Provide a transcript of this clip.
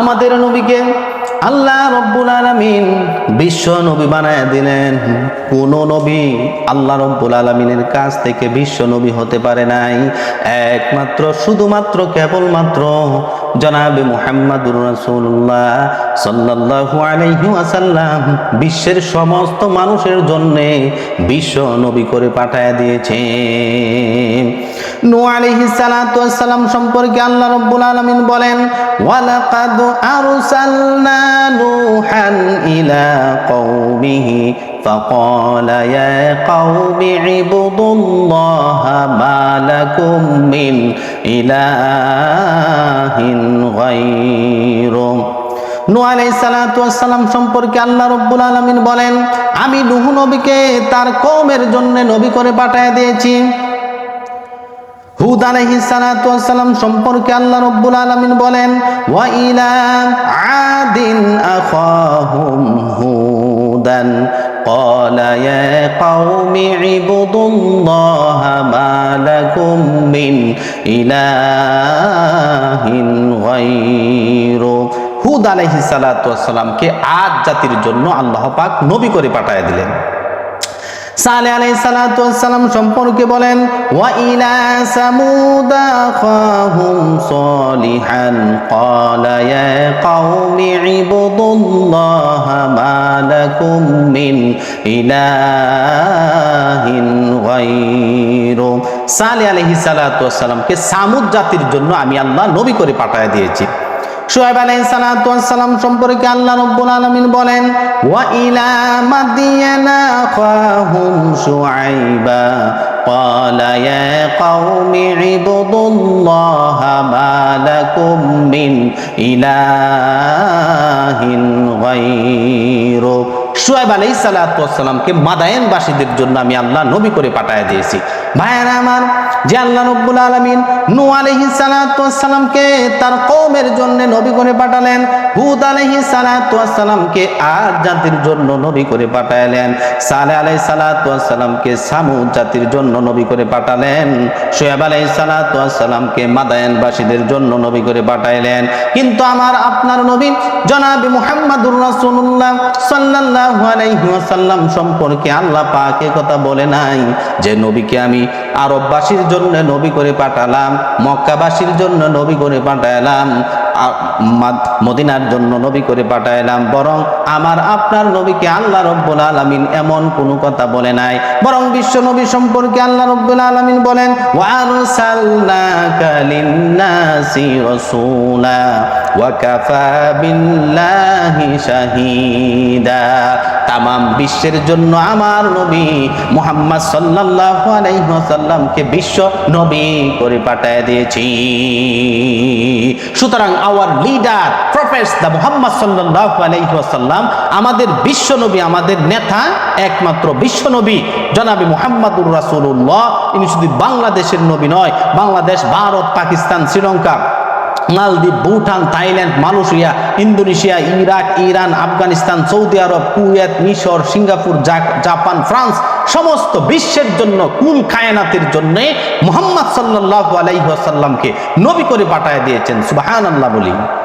আমাদের নবীকে আল্লাহ রব্বুল আলমিন বিশ্ব নবী বানায় দিলেন। কোন নবী আল্লাহ রব্বুল আলমিনের কাছ থেকে বিশ্ব নবী হতে পারে নাই। একমাত্র, শুধুমাত্র, কেবলমাত্র জনাবে মুহাম্মাদুর রাসূলুল্লাহ সাল্লাল্লাহু আলাইহি ওয়াসাল্লাম বিশ্বের সমস্ত মানুষের জন্য বিশ্ব নবী করে পাঠায় দিয়েছে নূহ আলাইহিস সালাতু ওয়াস সালাম সম্পর্কে আল্লাহ রাব্বুল আলামিন বলেন ওয়ালাকাদ আরসালনা নূহান ইলা কওমিহি فقال يا قوم اعبدوا الله ما لكم من إله غيره নূহ আলাইহিস সালাতু ওয়াস সালাম সম্পর্কে আল্লাহ রাব্বুল আলামিন বলেন আমি নূহ নবীকে তার কওমের জন্য নবী করে পাঠায় দিয়েছি হুদ আলাইহিস সালাতু ওয়াস সালাম সম্পর্কে আল্লাহ রাব্বুল আলামিন বলেন ওয়া ইলা আদিন আখাহুম قوم اعبدوا الله ما لكم من إله غيره হুদ আলাইহিস সালাতু ওয়াস সালামকে আদ জাতির জন্য আল্লাহ পাক নবী করে পাঠায় দিলেন সালে সালাতু সালাম সম্পর্কে বলেন, ওয়া ইলা সামুদ আখাহুম সলিহান ক্বালা ইয়া কওমি ইবুদুল্লাহা মা লাকুম মিন ইলাহিন গায়রু সালে আলাইহিস সালাতু সালামকে সামুদ জাতির জন্য আমি আল্লাহ নবী করে পাঠায় দিয়েছি। শুয়াইব আলাইহিস সালাতু ওয়াস সালাম সম্পর্কে আল্লাহ রাব্বুল আলামিন বলেন ওয়া ইলা মাদিয়ানা খাহুম শুআইবা قال يا قوم اعبدوا الله ما لكم من إله غيره শুয়াইব আলাই সালাতামকে মাদায়নবাসীদের জন্য আমি আল্লাহ নবী করে পাঠায় দিয়েছি। ভাইয়ারা আমার, যে আল্লাহ রব্বুল আলমিন নু আলহি সালাতামকে তার কৌমের জন্য নবী করে পাঠালেন হুদ আলহি সালাতামকে আর জাতির জন্য নবী করে পাঠালেন সালে আলাই সালাতামকে সামুদ জাতির জন্য নবী করে পাঠালেন। সোয়েব আলাই সালাতামকে মাদায়নবাসীদের জন্য নবী করে পাঠাইলেন। কিন্তু আমার আপনার নবী জনাবি মুহাম্মাদুর রাসূলুল্লাহ সাল্লাল্লাহু আলাইহি ওয়াসাল্লাম সম্পর্কে আল্লাহ পাক কথা বলে নাই যে নবীকে আমি আরববাসীর জন্য নবী করে পাঠালাম, মক্কাবাসীর জন্য নবী করে পাঠালাম। মদিনার জন্য নবী করে পাঠাইলাম। বরং আমার, আপনার নবীকে আল্লাহ রব্বুল আলমিন এমন কোনো কথা বলে নাই। বরং বিশ্ব নবী সম্পর্কে আল্লাহ রব্বুল আলমিন বলেন তামাম বিশ্বের জন্য আমার নবী মোহাম্মদ সাল্লাল্লাহু আলাইহি ওয়াসাল্লামকে বিশ্ব নবী করে পাঠায় দিয়েছি। সুতরাং আওয়ার লিডার প্রফেস দা মোহাম্মদ সাল্লাল্লাহু আলাইহি ওয়াসাল্লাম, আমাদের বিশ্ব নবী, আমাদের নেতা, একমাত্র বিশ্ব নবী, জনাবি মুহাম্মাদুর রাসূলুল্লাহ। ইনি শুধু বাংলাদেশের নবী নয়, বাংলাদেশ, ভারত, পাকিস্তান, শ্রীলঙ্কা মালদ্বীপ, Bhutan, Thailand, Malaysia, Indonesia, Iraq, Iran, Afghanistan, Saudi Arab, Kuwait, মিশর, সিঙ্গাপুর জাপান, ফ্রান্স, সমস্ত বিশ্বের জন্য কুল কায়নাতের জন্য মোহাম্মদ সাল্লাহ আলাইসাল্লামকে নবী করে পাঠায় দিয়েছেন। সুবাহান আল্লাহ বলি।